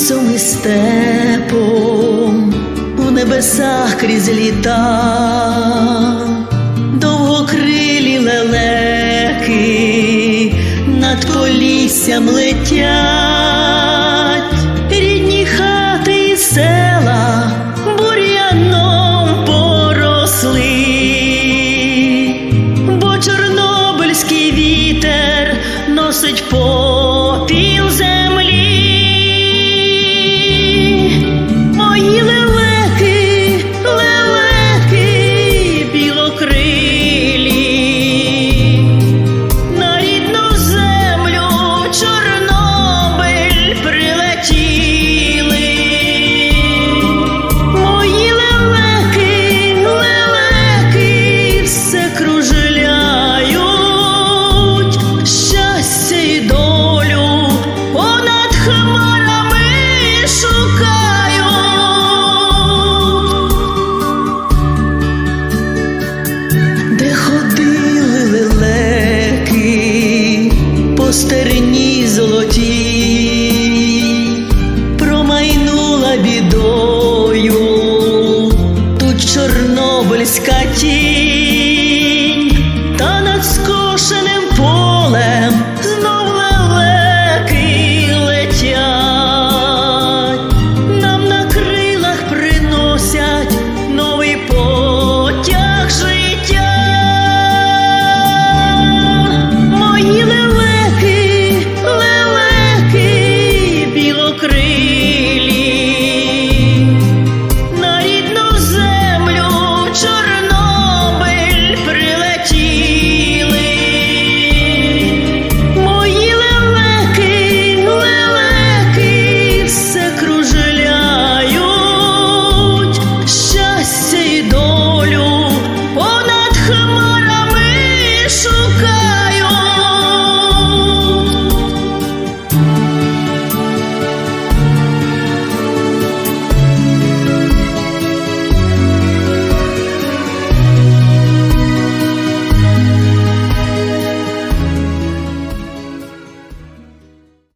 лісом і степом, у небесах крізь літа, довгокрилі лелеки над поліссям летять, рідні хати і села бур'яном поросли, бо чорнобильський вітер носить попіл землі. Стерні золотій, промайнула бідою тут чорнобильська тінь.